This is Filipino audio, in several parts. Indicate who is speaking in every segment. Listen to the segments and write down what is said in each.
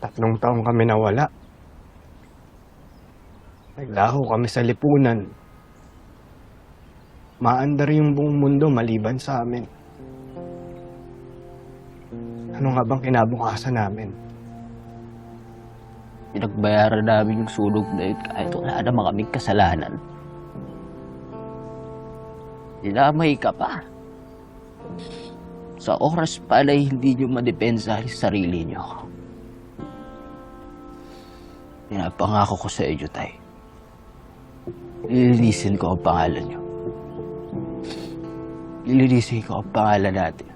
Speaker 1: Tatlong taong kami nawala. Naglaho kami sa lipunan. Maandar yung buong mundo maliban sa amin. Ano nga bang kinabukasan namin?
Speaker 2: Pinagbayaran namin yung sunog na yun kahit wala naman kaming kasalanan. Dinamay ka pa. Sa oras pala'y hindi nyo madepensa yung sarili nyo. Pinapangako ko sa inyo, Tay. Lilinisin ko ang pangalan nyo. Lilinisin ko ang pangalan natin.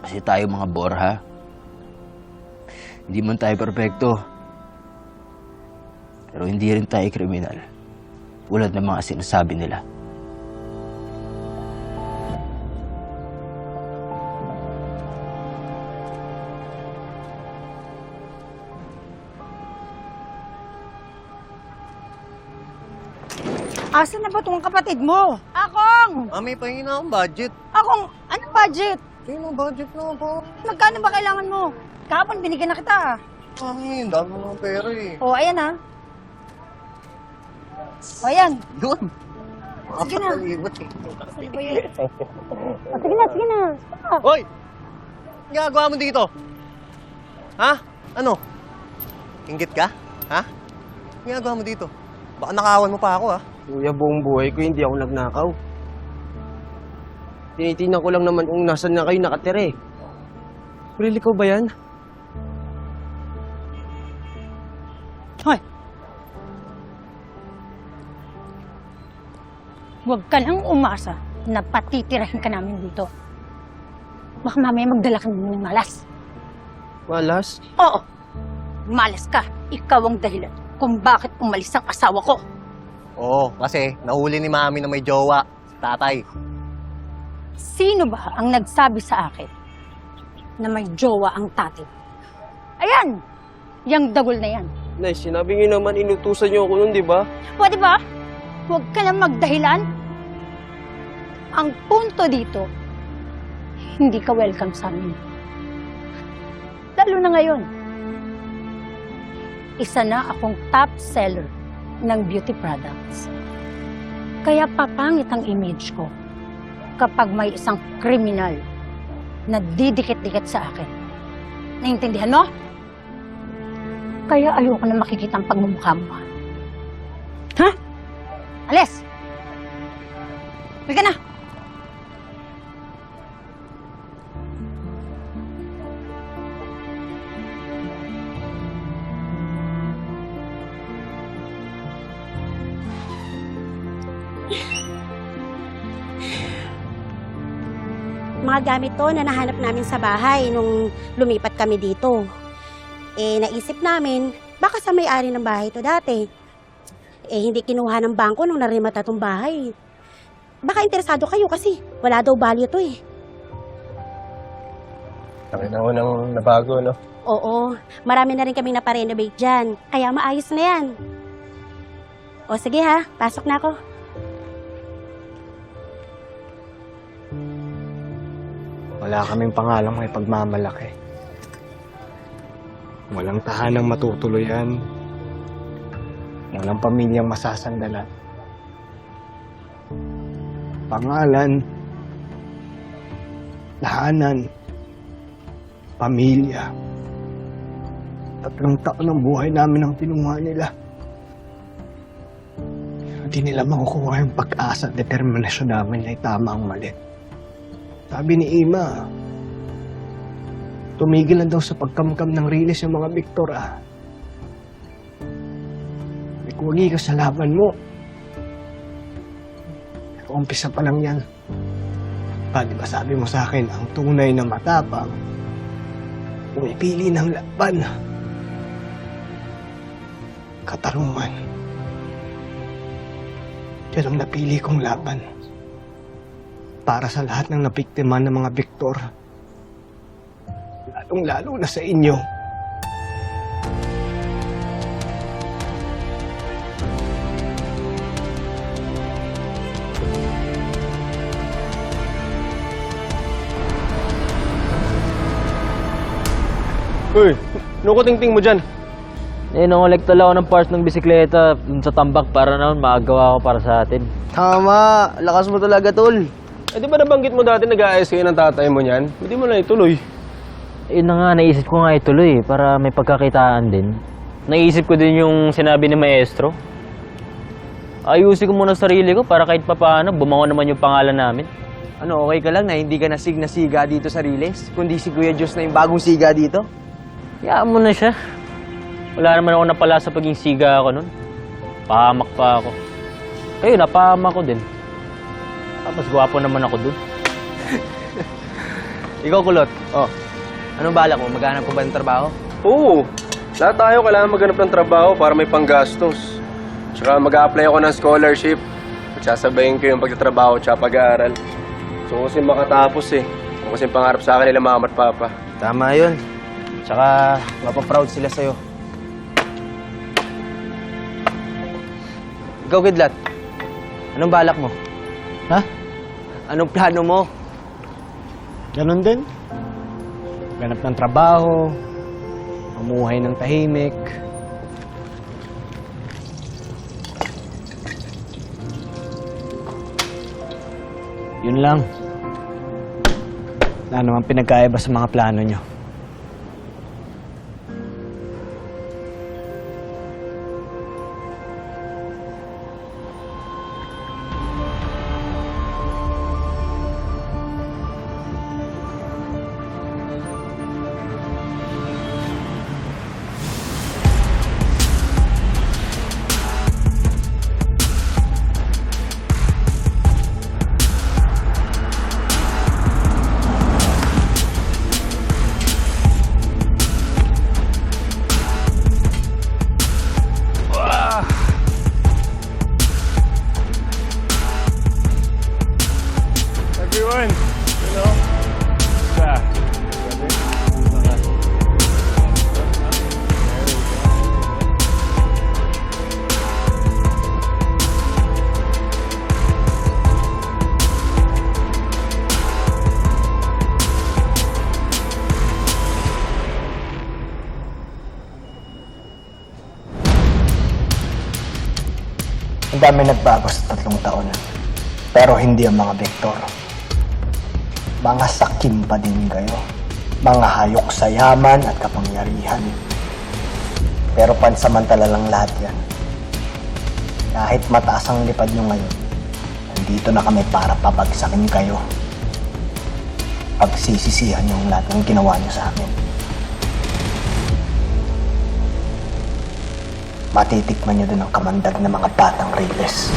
Speaker 2: Kasi tayo mga Borha, hindi man tayo perpekto. Pero hindi rin tayo kriminal. Tulad ng mga sinasabi nila.
Speaker 3: Asan na ba itong kapatid mo? Akong!
Speaker 4: Mami, pahingin na akong budget.
Speaker 3: Akong, anong budget?
Speaker 4: Ang budget na po.
Speaker 3: Magkano ba kailangan mo? Kahapon binigyan na kita.
Speaker 4: Mami, ang dami mo ng pera eh.
Speaker 3: O, ayan ha. O, ayan.
Speaker 4: Yun.
Speaker 3: Sige na.
Speaker 4: Makapatalibot eh.
Speaker 3: Ano ba yun? O, sige na, sige na.
Speaker 4: Hoy! Ang ginagawa mo dito? Ha? Ano? Inggit ka? Ha? Ang ginagawa mo dito? Baka nakawan mo pa ako ha?
Speaker 5: Kuya, buong buhay ko hindi ako nagnakaw. Tinitingnan ko lang naman kung nasan na kayo nakatira eh. Really ko ba yan?
Speaker 3: Hoy! Huwag ka lang umasa na patitirahin ka namin dito. Baka mamaya magdala ka ng malas.
Speaker 5: Malas?
Speaker 3: Oo! Malas ka. Ikaw ang dahilan kung bakit umalis ang asawa ko.
Speaker 4: Oo, kasi nahuli ni Mami na may jowa. Si tatay.
Speaker 3: Sino ba ang nagsabi sa akin na may jowa ang tatay? Ayan! Yang dagol na yan.
Speaker 5: Nay, sinabi niyo naman inutusan niyo ako nun, di ba?
Speaker 3: Pwede ba? Huwag ka na magdahilan. Ang punto dito, hindi ka welcome sa amin. Lalo na ngayon. Isa na akong top seller ng beauty products. Kaya papangit ang image ko kapag may isang kriminal na didikit-dikit sa akin. Naintindihan mo? Kaya ayoko na makikita ang pagmumukha mo. Ha? Alis! Halika na!
Speaker 6: Mga gamit to na nahanap namin sa bahay nung lumipat kami dito. Eh, naisip namin, baka sa may-ari ng bahay to dati. Eh, hindi kinuha ng bangko nung narimata tong bahay. Baka interesado kayo kasi wala daw value to eh.
Speaker 5: Tangin ako nang nabago, no?
Speaker 6: Oo, marami na rin kaming naparenovate dyan. Kaya maayos na yan. O sige ha, pasok na ako.
Speaker 1: Wala kaming pangalang may pagmamalaki. Walang tahanang matutuluyan. Walang pamilyang masasandalan. Pangalan, tahanan, pamilya. Tatlong taon ng buhay namin ang tinunga nila. Hindi nila makukuha yung pag-asa at determinasyon namin na tama ang mali. Sabi ni Ima, tumigil na daw sa pagkamkam ng rilis yung mga Victor ah. May kuwagi ka sa laban mo. Umpisa pa lang yan. Pa, di ba sabi mo sa akin, ang tunay na matapang, pumipili ng laban. Katarungan. Yan ang napili kong laban para sa lahat ng nabiktima ng mga Victor. Lalong-lalo na sa inyo.
Speaker 5: Uy, Ano ko tingting mo dyan?
Speaker 7: Eh, nangolekta lang ako ng parts ng bisikleta dun sa tambak para naman maagawa ko para sa atin.
Speaker 5: Tama. Lakas mo talaga, tol. Eh, di ba nabanggit mo dati nag-aayos kayo ng tatay mo niyan? Hindi mo na ituloy.
Speaker 7: Yun na nga, naisip ko nga ituloy eh, para may pagkakitaan din. Naisip ko din yung sinabi ni Maestro. Ayusin ko muna sarili ko para kahit papaano, bumangon naman yung pangalan namin.
Speaker 5: Ano, okay ka lang na hindi ka nasig na siga dito sa Riles? Kundi si Kuya Diyos na yung bagong siga dito?
Speaker 7: Hayaan mo na siya. Wala naman ako napala sa paging siga ako nun. Pahamak pa ako. Kayo, napahamak ko din. Tapos gwapo naman ako dun.
Speaker 5: Ikaw, Kulot. Oh. Anong balak mo? Maghanap ko ba ng trabaho?
Speaker 8: Oo. Lahat tayo kailangan maghanap ng trabaho para may panggastos. Tsaka mag-a-apply ako ng scholarship. Pagsasabayin ko yung pagtatrabaho tsaka pag-aaral. So kasi makatapos eh. Kung kasi pangarap sa akin nila mama at papa.
Speaker 5: Tama yun. Tsaka, mapaproud sila sa'yo. Ikaw, Kidlat. Anong balak mo?
Speaker 1: Ha?
Speaker 5: Anong plano mo?
Speaker 1: Ganon din. Ganap ng trabaho, mamuhay ng tahimik. Yun lang. Wala naman pinagkaiba sa mga plano nyo. Dami nagbago sa tatlong taon. Pero hindi ang mga Victor. Mga sakim pa din kayo. Mga hayok sa yaman at kapangyarihan. Pero pansamantala lang lahat yan. Kahit mataas ang lipad nyo ngayon, nandito na kami para pabagsakin kayo. Pagsisisihan nyo ang lahat ng ginawa nyo sa amin. Matitikman nyo din ang kamandag ng mga batang Reyes.